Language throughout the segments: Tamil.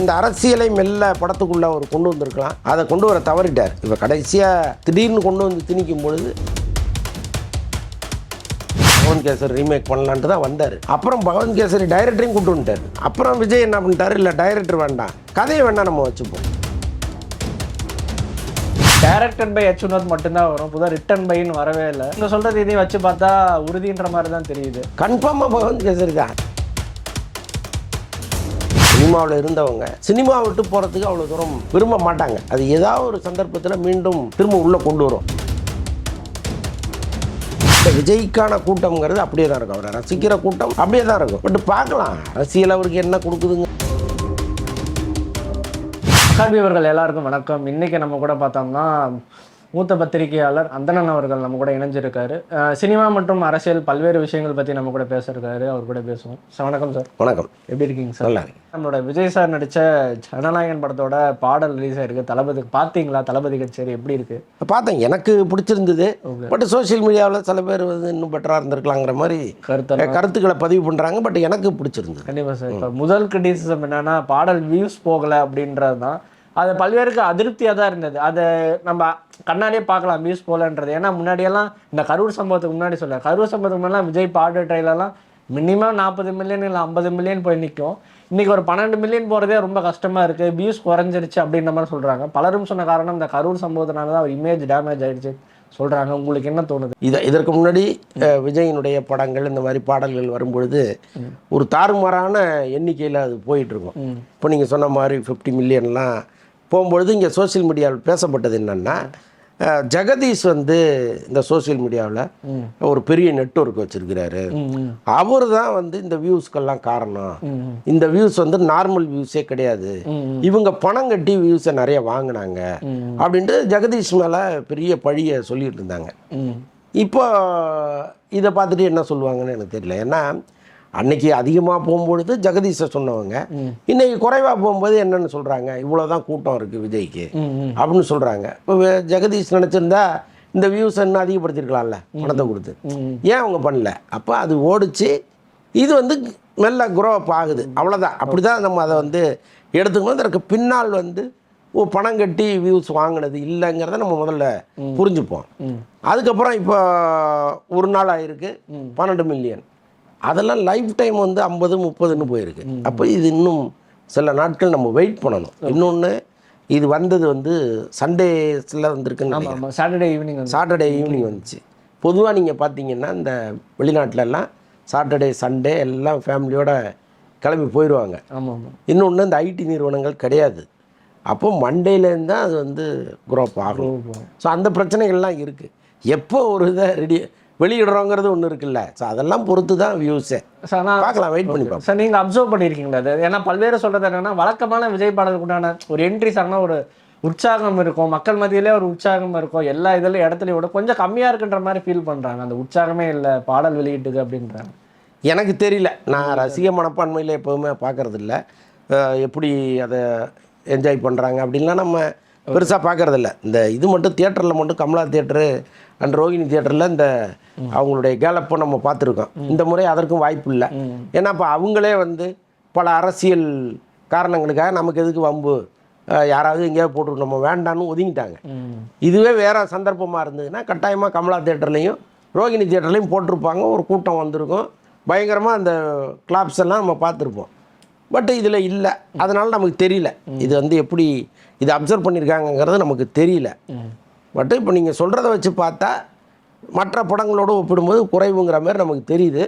இந்த அரசியலை மெல்ல படத்துக்குள்ள அவர் கொண்டு வந்திருக்கலாம். அதை கொண்டு வர தவறிட்டார். இப்போ கடைசியாக திடீர்னு கொண்டு வந்து திணிக்கும் பொழுது பவன் கேசரி ரீமேக் பண்ணலான்ட்டு தான் வந்தார். அப்புறம் பவன் கேசரி டைரக்டரையும் கூட்டு வந்துட்டார். அப்புறம் விஜய் என்ன பண்ணிட்டாரு? இல்லை டைரக்டர் வேண்டாம். கதையை வேண்டாம் நம்ம வச்சுப்போம். டைரக்டட் பை எச் வினோத் மட்டும்தான் வரும். புதுதாக ரிட்டன் பைன்னு வரவே இல்லை. நீங்கள் சொல்கிறது இதையும் வச்சு பார்த்தா உறுதின்ற மாதிரி தான் தெரியுது. கன்ஃபார்மாக பவன் கேசரி தான். சினிமாவில் இருந்தவங்க சினிமா விட்டு போகிறதுக்கு அவ்வளோ தூரம் விரும்ப மாட்டாங்க. அது ஏதாவது ஒரு சந்தர்ப்பத்தில் மீண்டும் திரும்ப உள்ளே கொண்டு வரும். விஜய்க்கான கூட்டம்ங்கிறது அப்படியே தான் இருக்கும். அவரை ரசிக்கிற கூட்டம் அப்படியே தான் இருக்கும். பட் பார்க்கலாம். அரசியல் அவருக்கு என்ன கொடுக்குதுங்க? காண்பியவர்கள் அவர்கள் எல்லாருக்கும் வணக்கம். இன்னைக்கு நம்ம கூட பார்த்தோம்னா மூத்த பத்திரிகையாளர் அந்தணன் அவர்கள் நம்ம கூட இணைஞ்சிருக்காரு. சினிமா மற்றும் அரசியல் பல்வேறு விஷயங்கள் பற்றி நம்ம கூட பேசிருக்காரு. அவர் கூட பேசுவோம். சார் வணக்கம் சார். வணக்கம். எப்படி இருக்கீங்க சார்? நம்மளோட விஜய் சார் நடித்த ஜனநாயகன் படத்தோட பாடல் ரிலீஸ் ஆயிருக்கு. தளபதி பார்த்தீங்களா தளபதி கச்சேரி எப்படி இருக்கு? பார்த்தேன். எனக்கு பிடிச்சிருந்தது. பட் சோஷியல் மீடியாவில் சில பேர் வந்து இன்னும் பெட்டராக இருந்திருக்கலாங்கிற மாதிரி கருத்து கருத்துக்களை பதிவு பண்ணுறாங்க பட் எனக்கு பிடிச்சிருந்தது. கண்டிப்பா சார். இப்போ முதல் கிரிட்டிசிசம் என்னன்னா பாடல் வியூஸ் போகல அப்படின்றது தான் அது பல்வேறுக்கு அதிருப்தியாக தான் இருந்தது. அதை நம்ம கண்ணாடியே பார்க்கலாம் வியூஸ் போகலன்றது ஏன்னா முன்னாடியெல்லாம் இந்த கரூர் சம்பவத்துக்கு முன்னாடி சொல்ல கரூர் சம்பவத்துக்கு முன்னாடி விஜய் பாடு ட்ரெயிலெல்லாம் மினிமம் நாற்பது மில்லியன் இல்லை ஐம்பது மில்லியன் போய் நிற்கும் இன்னைக்கு ஒரு பன்னெண்டு மில்லியன் போகிறதே ரொம்ப கஷ்டமாக இருக்குது வியூஸ் குறைஞ்சிருச்சு அப்படின்ற மாதிரி சொல்கிறாங்க பலரும் சொன்ன காரணம் இந்த கரூர் சம்பவத்தினால தான் அவர் இமேஜ் டேமேஜ் ஆயிடுச்சு சொல்கிறாங்க உங்களுக்கு என்ன தோணுது? இதை இதற்கு முன்னாடி விஜயினுடைய படங்கள் இந்த மாதிரி பாடல்கள் வரும்பொழுது ஒரு தாறுமாறான எண்ணிக்கையில் அது போயிட்டு இருக்கும். இப்போ நீங்கள் சொன்ன மாதிரி ஃபிஃப்டி மில்லியன்லாம் போகும்பொழுது இங்கே சோஷியல் மீடியாவில் பேசப்பட்டது என்னென்னா ஜெகதீஷ் வந்து இந்த சோஷியல் மீடியாவில் ஒரு பெரிய நெட்வொர்க் வச்சிருக்கிறாரு. அவர் தான் வந்து இந்த வியூஸ்க்கெல்லாம் காரணம். இந்த வியூஸ் வந்து நார்மல் வியூஸே கிடையாது. இவங்க பணம் கட்டி வியூஸை நிறைய வாங்கினாங்க. அப்படின்ட்டு ஜெகதீஷ் மேலே பெரிய பழியை சொல்லிட்டு இருந்தாங்க. இப்போ இதை பார்த்துட்டு என்ன சொல்லுவாங்கன்னு எனக்கு தெரியல. ஏன்னா அன்னைக்கு அதிகமாக போகும்பொழுது ஜெகதீஷை சொன்னவங்க இன்னைக்கு குறைவாக போகும்போது என்னன்னு சொல்கிறாங்க இவ்வளோ தான் கூட்டம் இருக்குது விஜய்க்கு. அப்படின்னு சொல்கிறாங்க இப்போ ஜெகதீஷ் நினச்சிருந்தா இந்த வியூஸ் இன்னும் அதிகப்படுத்திருக்கலாம்ல பணத்தை கொடுத்து. ஏன் அவங்க பண்ணல? அப்போ அது ஓடிச்சு இது வந்து மெல்ல குரோ அப் ஆகுது. அவ்வளோதான் அப்படி தான் நம்ம அதை வந்து எடுத்துக்கணும். அதற்கு பின்னால் வந்து ஓ பணம் கட்டி வியூஸ் வாங்கினது இல்லைங்கிறத நம்ம முதல்ல புரிஞ்சுப்போம். அதுக்கப்புறம் இப்போ ஒரு நாள் ஆயிருக்கு. பன்னெண்டு மில்லியன் அதெல்லாம் லைஃப் டைம் வந்து ஐம்பது முப்பதுன்னு போயிருக்கு. அப்போ இது இன்னும் சில நாட்கள் நம்ம வெயிட் பண்ணணும். இன்னொன்று இது வந்தது வந்து சண்டேஸில் வந்திருக்குன்னு சாட்டர்டே ஈவினிங் சாட்டர்டே ஈவினிங் வந்துச்சு. பொதுவாக நீங்கள் பார்த்தீங்கன்னா இந்த வெளிநாட்டிலலாம் சாட்டர்டே சண்டே எல்லாம் ஃபேமிலியோட கிளம்பி போயிடுவாங்க ஆமாம் இன்னொன்று இந்த ஐடி நிறுவனங்கள் கிடையாது. அப்போ மண்டேலேருந்து தான் அது வந்து குரோப் ஆகும். ஸோ அந்த பிரச்சனைகள்லாம் இருக்குது எப்போ ஒரு இதை ரெடி வெளியிடுறோங்கிறது ஒன்று இருக்குல்ல. ஸோ அதெல்லாம் பொறுத்து தான் வியூஸே சார் ஆனால் பார்க்கலாம் வெயிட் பண்ணி பார்ப்போம் சார் நீங்கள் அப்சர்வ் பண்ணியிருக்கீங்களா அது ஏன்னா பல்வேறு சொல்கிறது என்னன்னா வழக்கமான விஜய் பாடலுக்கு உண்டான ஒரு என்ட்ரி சாங்னா ஒரு உற்சாகம் இருக்கும். மக்கள் மத்தியிலே ஒரு உற்சாகம் இருக்கும். எல்லா இதுல இடத்துலையும் விட கொஞ்சம் கம்மியாக இருக்குன்ற மாதிரி ஃபீல் பண்ணுறாங்க அந்த உற்சாகமே இல்லை பாடல் வெளியிட்டது அப்படின்றாங்க. எனக்கு தெரியல. நான் ரசிக மனப்பான்மையில் எப்போவுமே பார்க்கறது இல்ல அஹ் எப்படி அதை என்ஜாய் பண்ணுறாங்க அப்படின்லாம் நம்ம பெருசாக பார்க்கறதில்ல இந்த இது மட்டும் தியேட்டரில் மட்டும் கமலா தியேட்டரு அண்ட் ரோஹிணி தியேட்டரில் இந்த அவங்களுடைய கேலப்பை நம்ம பார்த்துருக்கோம். இந்த முறை அதற்கும் வாய்ப்பு இல்லை. ஏன்னா இப்போ அவங்களே வந்து பல அரசியல் காரணங்களுக்காக நமக்கு எதுக்கு வம்பு? யாராவது எங்கேயாவது போட்டு நம்ம வேண்டான்னு ஒதுங்கிட்டாங்க. இதுவே வேறு சந்தர்ப்பமாக இருந்ததுன்னா கட்டாயமாக கமலா தேட்டர்லையும் ரோகிணி தேட்டர்லையும் போட்டிருப்பாங்க. ஒரு கூட்டம் வந்திருக்கும். பயங்கரமாக அந்த கிளாப்ஸ் எல்லாம் நம்ம பார்த்துருப்போம். பட் இதில் இல்லை. அதனால் நமக்கு தெரியல. இது வந்து எப்படி இது அப்சர்வ் பண்ணியிருக்காங்கங்கிறது நமக்கு தெரியல. பட் இப்போ நீங்கள் சொல்கிறத வச்சு பார்த்தா மற்ற படங்களோடு ஒப்பிடும்போது குறைவுங்கிற மாதிரி நமக்கு தெரியுது.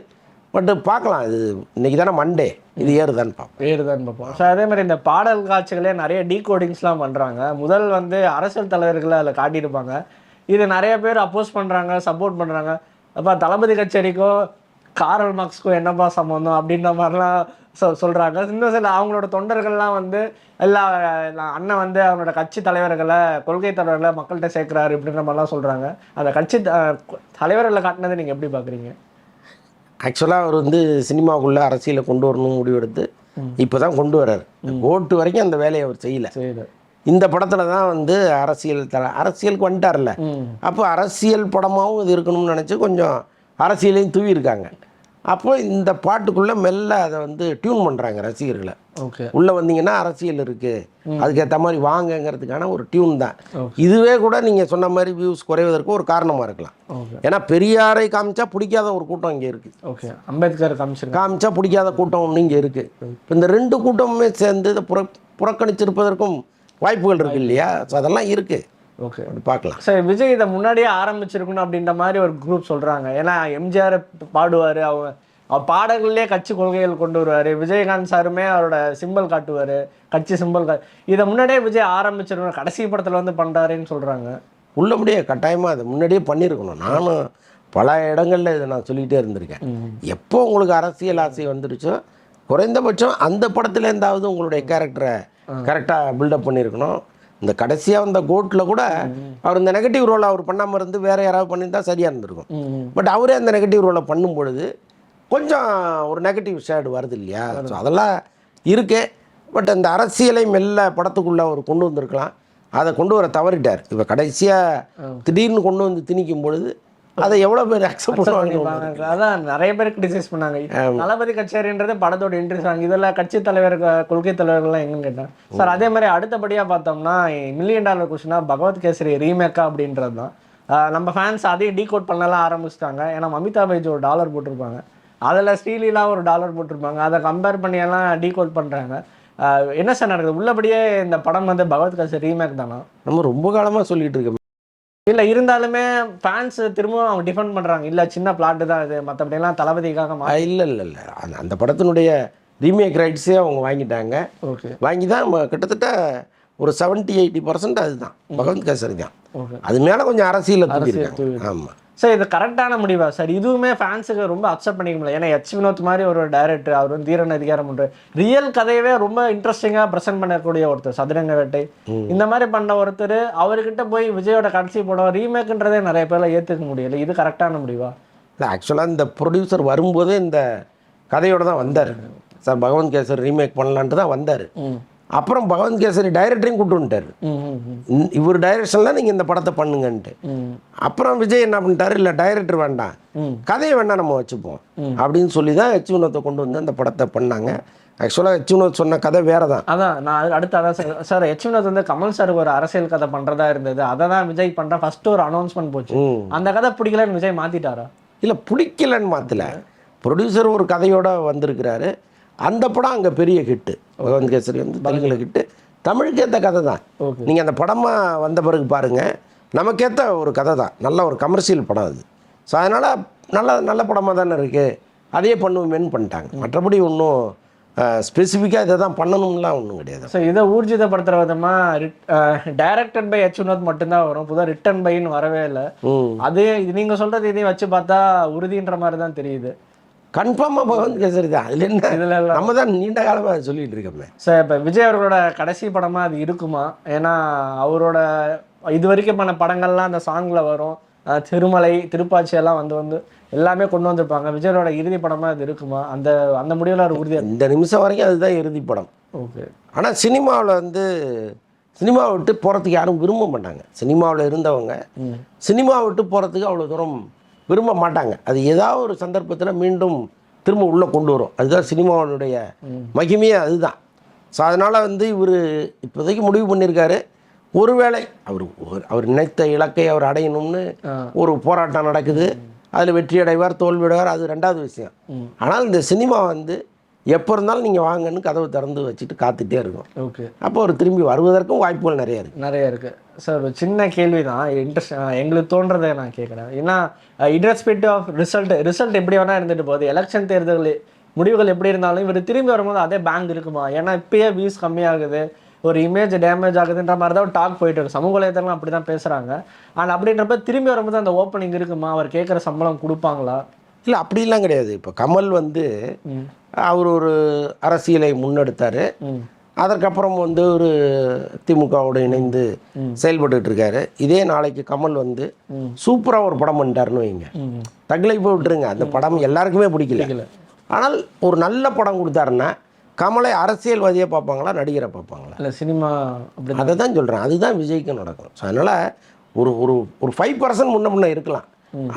பட் பார்க்கலாம். இது இன்னைக்கு தானே மண்டே இது ஏறுதான் பார்ப்போம். ஏறுதான் பார்ப்போம். ஸோ அதே மாதிரி இந்த பாடல் காட்சிகளே நிறைய டீகோடிங்ஸ்லாம் பண்ணுறாங்க முதல் வந்து அரசியல் தலைவர்களை அதில் காட்டியிருப்பாங்க. இது நிறைய பேர் அப்போஸ் பண்ணுறாங்க சப்போர்ட் பண்ணுறாங்க அப்போ தளபதி கச்சேரிக்கோ காரல் மார்க்ஸ்க்கோ என்னப்பா சம்மந்தம் அப்படின்ற மாதிரிலாம் சொ சொல்கிறாங்க இன்னும் சில அவங்களோட தொண்டர்கள்லாம் வந்து எல்லா அண்ணன் வந்து அவங்களோட கட்சி தலைவர்களை கொள்கை தலைவர்களை மக்கள்கிட்ட சேர்க்குறாரு இப்படின்ற மாதிரிலாம் சொல்கிறாங்க அந்த கட்சி தலைவர்களை காட்டினதை நீங்கள் எப்படி பார்க்குறீங்க ஆக்சுவலாக அவர் வந்து சினிமாவுக்குள்ளே அரசியலை கொண்டு வரணும்னு முடிவெடுத்து இப்போ தான் கொண்டு வர்றாரு. ஓட்டு வரைக்கும் அந்த வேலையை அவர் செய்யல. இந்த படத்தில் தான் வந்து அரசியல் தல அரசியலுக்கு வந்துட்டார்ல. அப்போ அரசியல் படமாகவும் இது இருக்கணும்னு நினச்சி கொஞ்சம் அரசியலையும் தூவியிருக்காங்க அப்போ இந்த பாட்டுக்குள்ளே மெல்ல அதை வந்து டியூன் பண்ணுறாங்க ரசிகர்களை. ஓகே. உள்ளே வந்தீங்கன்னா அரசியல் இருக்குது அதுக்கேற்ற மாதிரி வாங்கங்கிறதுக்கான ஒரு டியூன் தான். இதுவே கூட நீங்கள் சொன்ன மாதிரி வியூஸ் குறைவதற்கு ஒரு காரணமாக இருக்கலாம். ஏன்னா பெரியாரை காமிச்சா பிடிக்காத ஒரு கூட்டம் இங்கே இருக்குது ஓகே. அம்பேத்கர் காமிச்சிருக்காங்க. காமிச்சா பிடிக்காத கூட்டம் ஒன்று இங்கே இருக்குது இப்போ இந்த ரெண்டு கூட்டமுமே சேர்ந்து இதை புற புறக்கணிச்சிருப்பதற்கும் வாய்ப்புகள் இருக்கு இல்லையா? ஸோ அதெல்லாம் இருக்குது ஓகே பார்க்கலாம். சரி விஜய் இதை முன்னாடியே ஆரம்பிச்சிருக்கணும் அப்படின்ற மாதிரி ஒரு குரூப் சொல்றாங்க. ஏன்னா எம்ஜிஆர் பாடுவார் அவங்க அவர் பாடல்களே கட்சி கொள்கைகள் கொண்டு வருவார். விஜயகாந்த் சாருமே அவரோட சிம்பல் காட்டுவார். கட்சி சிம்பல் கா இதை முன்னாடியே விஜய் ஆரம்பிச்சிருக்கணும். கடைசி படத்தில் வந்து பண்ணுறாருன்னு சொல்கிறாங்க உள்ளபடியே கட்டாயமாக அதை முன்னாடியே பண்ணியிருக்கணும் நானும் பல இடங்களில் இதை நான் சொல்லிகிட்டே இருந்திருக்கேன். எப்போ உங்களுக்கு அரசியல் ஆசை வந்துருச்சோ குறைந்தபட்சம் அந்த படத்துலேருந்தாவது உங்களுடைய கேரக்டரை கரெக்டாக பில்டப் பண்ணியிருக்கணும் இந்த கடைசியாக வந்த கோட்டில் கூட அவர் இந்த நெகட்டிவ் ரோலை அவர் பண்ணாமல் இருந்து வேறு யாராவது பண்ணியிருந்தா சரியாக இருந்திருக்கும். பட் அவரே அந்த நெகட்டிவ் ரோலை பண்ணும் பொழுது கொஞ்சம் ஒரு நெகட்டிவ் ஷேடு வருது இல்லையா? ஸோ அதெல்லாம் இருக்கு. பட் அந்த அரசியலை மெல்ல படத்துக்குள்ளே அவர் கொண்டு வந்திருக்கலாம். அதை கொண்டு வர தவறிட்டார். இப்போ கடைசியாக திடீர்னு கொண்டு வந்து திணிக்கும் பொழுது அதை எவ்வளோ பேர் அக்செப்ட் பண்ணுவாங்க அதான் நிறைய பேர் கிரிட்டிசைஸ் பண்ணாங்க. தளபதி கச்சேரின்றது படத்தோட இன்ட்ரெஸ்ட் ஆகும் இதெல்லாம் கட்சி தலைவர் கொள்கை தலைவர்கள்லாம் எங்கன்னு கேட்டேன். சார் அதே மாதிரி அடுத்தபடியாக பார்த்தோம்னா மில்லியன் டாலர் கொஸ்டினா பகவத் கேசரி ரீமேக்கா அப்படின்றது தான் நம்ம ஃபேன்ஸ் அதையும் டீகோட் பண்ணலாம் ஆரம்பிச்சிட்டாங்க. ஏன்னா மமிதா பைஜ் ஒரு டாலர் போட்டிருப்பாங்க. அதில் ஸ்ரீலீலா ஒரு டாலர் போட்டிருப்பாங்க. அதை கம்பேர் பண்ணி எல்லாம் டீகோட் பண்ணுறாங்க என்ன சார் நடக்குது? உள்ளபடியே இந்த படம் வந்து பகவத் கேசரி ரீமேக் தானா? நம்ம ரொம்ப காலமாக சொல்லிட்டு இருக்கோம். இல்லை இருந்தாலுமே ஃபேன்ஸ் திரும்பவும் அவங்க டிஃபெண்ட் பண்ணுறாங்க இல்லை சின்ன பிளாட்டு தான் இது. மற்றபடியெல்லாம் தளபதிக்காக இல்லை இல்லை இல்லை. அந்த அந்த படத்தினுடைய ரீமேக் ரைட்ஸே அவங்க வாங்கிட்டாங்க. ஓகே. வாங்கி தான் நம்ம கிட்டத்தட்ட ஒரு செவன்ட்டி எயிட்டி பர்சன்ட் அதுதான். பகவந்த் கேசரி தான். அது மேலே கொஞ்சம் அரசியலில் தூக்கியிருக்காங்க. ஆமாம் சார் இது கரெக்டான முடிவா? சார் இதுவுமே ஃபேன்ஸுக்கு ரொம்ப அக்செப்ட் பண்ணிக்க முடியல ஏன்னா எச் வினோத் மாதிரி ஒரு டைரக்டர் அவர் வந்து தீரன் அதிகாரம் பண்ற ரியல் கதையவே ரொம்ப இன்ட்ரெஸ்டிங்காக ப்ரெசென்ட் பண்ணக்கூடிய ஒருத்தர் சதுரங்க வேட்டை. இந்த மாதிரி பண்ண ஒருத்தர் அவர்கிட்ட போய் விஜயோட கடைசி படம் ரீமேக்ன்றதே நிறைய பேர்ல ஏற்றுக்க முடியல. இது கரெக்டான முடிவா? இல்லை ஆக்சுவலாக இந்த ப்ரொடியூசர் வரும்போதே இந்த கதையோட தான் வந்தார். சார் பகவந்த் கேசரி ரீமேக் பண்ணலான்ட்டு தான் வந்தார். அப்புறம் பகவந்த் கேசரி டைரக்டரையும் கூப்பிட்டு வந்துட்டார். இவர் டைரக்ஷனில் நீங்கள் இந்த படத்தை பண்ணுங்கன்ட்டு. அப்புறம் விஜய் என்ன பண்ணிட்டாரு? இல்லை டைரக்டர் வேண்டாம். கதையை வேணால் நம்ம வச்சுப்போம். அப்படின்னு சொல்லி தான் எச் வினோத்தை கொண்டு வந்து அந்த படத்தை பண்ணாங்க. ஆக்சுவலாக எச் வினோத் சொன்ன கதை வேறு தான் அதான் நான் அடுத்து அதான் சார் சார் வினோத் வந்து கமல் சாருக்கு ஒரு அரசியல் கதை பண்றதா இருந்தது. அதை தான் விஜய் பண்ற ஃபர்ஸ்ட் ஒரு அனௌன்ஸ்மெண்ட் போச்சு. அந்த கதை பிடிக்கலன்னு விஜய் மாத்திட்டாரா? இல்லை பிடிக்கலன்னு மாற்றல ப்ரொடியூசர் ஒரு கதையோட வந்திருக்கிறாரு. அந்த படம் அங்கே பெரிய ஹிட்டு பகவந்த் கேசரி வந்து தெலுங்குல ஹிட்டு தமிழுக்கு ஏற்ற கதை தான். ஓகே. நீங்கள் அந்த படமாக வந்த பிறகு பாருங்கள் நமக்கேற்ற ஒரு கதை தான். நல்ல ஒரு கமர்ஷியல் படம் அது. ஸோ அதனால் நல்ல நல்ல படமாக தானே இருக்குது அதையே பண்ணுவோமேன்னு பண்ணிட்டாங்க. மற்றபடி ஒன்றும் ஸ்பெசிஃபிக்காக இதை தான் பண்ணணும்லாம் ஒன்றும் கிடையாது. ஸோ இதை ஊர்ஜிதப்படுத்துற விதமா டைரக்டட் பை எச் வினோத் மட்டும்தான் வரும். புதுசாக ரிட்டன் பைன்னு வரவே இல்லை. அது இது நீங்க சொல்றது இதையும் வச்சு பார்த்தா உறுதின்ற மாதிரி தான் தெரியுது. கன்ஃபார்மாக பகவந்த் கேசரி தான். அதில் என்ன? இதுல நம்ம தான் நீண்ட காலமாக சொல்லிட்டு இருக்கோமே. சார் இப்போ விஜய் அவர்களோட கடைசி படமா அது இருக்குமா? ஏன்னா அவரோட இது வரைக்கும் பண்ண படங்கள்லாம் அந்த சாங்ல வரும். திருமலை திருப்பாச்சி எல்லாம் வந்து வந்து எல்லாமே கொண்டு வந்திருப்பாங்க. விஜயோட இறுதி படமா அது இருக்குமா? அந்த அந்த முடிவில் அவர் உறுதியா இந்த நிமிஷம் வரைக்கும் அதுதான் இறுதி படம். ஓகே. ஆனால் சினிமாவில் வந்து சினிமாவை விட்டு போகிறதுக்கு யாரும் விரும்ப மாட்டாங்க. சினிமாவில் இருந்தவங்க சினிமாவை விட்டு போகிறதுக்கு அவ்வளோ தூரம் விரும்ப மாட்டாங்க. அது ஏதாவது ஒரு சந்தர்ப்பத்தில் மீண்டும் திரும்ப உள்ளே கொண்டு வரும். அதுதான் சினிமாவினுடைய மகிமையே அதுதான். ஸோ அதனால் வந்து இவர் இப்போதைக்கு முடிவு பண்ணியிருக்காரு. ஒருவேளை அவர் ஒரு- அவர் நினைத்த இலக்கை அவர் அடையணும்னு. ஒரு போராட்டம் நடக்குது. அதில் வெற்றி அடைவார் தோல்வி அடைவார் அது ரெண்டாவது விஷயம். ஆனால் இந்த சினிமா வந்து எப்போ இருந்தாலும் நீங்கள் வாங்கன்னு கதவு திறந்து வச்சுட்டு காத்துட்டே இருக்கும் ஓகே. அப்போ அவர் திரும்பி வருவதற்கும் வாய்ப்புகள் நிறைய இருக்குது நிறைய இருக்கு. சார் ஒரு சின்ன கேள்வி தான் இன்ட்ரெஸ்ட் எங்களுக்கு தோன்றதை நான் கேட்குறேன். ஏன்னா இன்ட்ரெஸ்பெக்டிவ் ஆஃப் ரிசல்ட் ரிசல்ட் எப்படி வேணா இருந்துட்டு போகுது. எலெக்ஷன் தேர்தல் முடிவுகள் எப்படி இருந்தாலும் இவர் திரும்பி வரும்போது அதே பேங்க் இருக்குமா? ஏன்னா இப்பயே வியூஸ் கம்மியாகுது. ஒரு இமேஜ் டேமேஜ் ஆகுதுன்ற மாதிரி தான் டாக் போயிட்டு இருக்கு. சமூக வலைத்தளம் அப்படி தான் பேசுகிறாங்க ஆனால் அப்படின்றப்ப திரும்பி வரும்போது அந்த ஓப்பனிங் இருக்குமா? அவர் கேட்குற சம்பளம் கொடுப்பாங்களா? இல்லை அப்படிலாம் கிடையாது. இப்போ கமல் வந்து அவர் ஒரு அரசியலை முன்னெடுத்தார். அதற்கப்புறம் வந்து ஒரு திமுகவோடு இணைந்து செயல்பட்டுட்டு இருக்காரு இதே நாளைக்கு கமல் வந்து. சூப்பராக ஒரு படம் பண்ணிட்டாருன்னு வைங்க. தகிலை போய் விட்டுருங்க. அந்த படம் எல்லாருக்குமே பிடிக்கல. ஆனால் ஒரு நல்ல படம் கொடுத்தாருன்னா கமலை அரசியல்வாதியை பார்ப்பாங்களா நடிகரை பார்ப்பாங்களா? இல்லை சினிமா அப்படி அதை தான் சொல்கிறேன் அதுதான் விஜய்க்கு நடக்கும். ஸோ அதனால் ஒரு ஒரு ஒரு ஃபைவ் பர்சன்ட் முன்ன முன்ன இருக்கலாம்.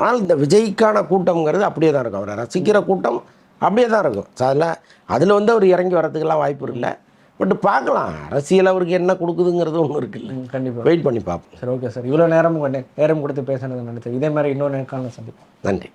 ஆனால் இந்த விஜய்க்கான கூட்டம்ங்கிறது அப்படியே தான் இருக்கும். அவரை ரசிக்கிற கூட்டம் அப்படியே தான் இருக்கும். ஸோ அதில் அதில் வந்து அவர் இறங்கி வரதுக்கெல்லாம் வாய்ப்பு இல்லை. பட் பார்க்கலாம். அரசியல் அவருக்கு என்ன கொடுக்குதுங்கிறது ஒன்று இருக்குல்ல ம், கண்டிப்பா. வெயிட் பண்ணி பார்ப்போம். சரி ஓகே சார். இவ்வளோ நேரம் நேரம் கொடுத்து பேசுனது நினைச்சேன் இதே மாதிரி இன்னொரு நேர்காணல சந்திப்போம். நன்றி.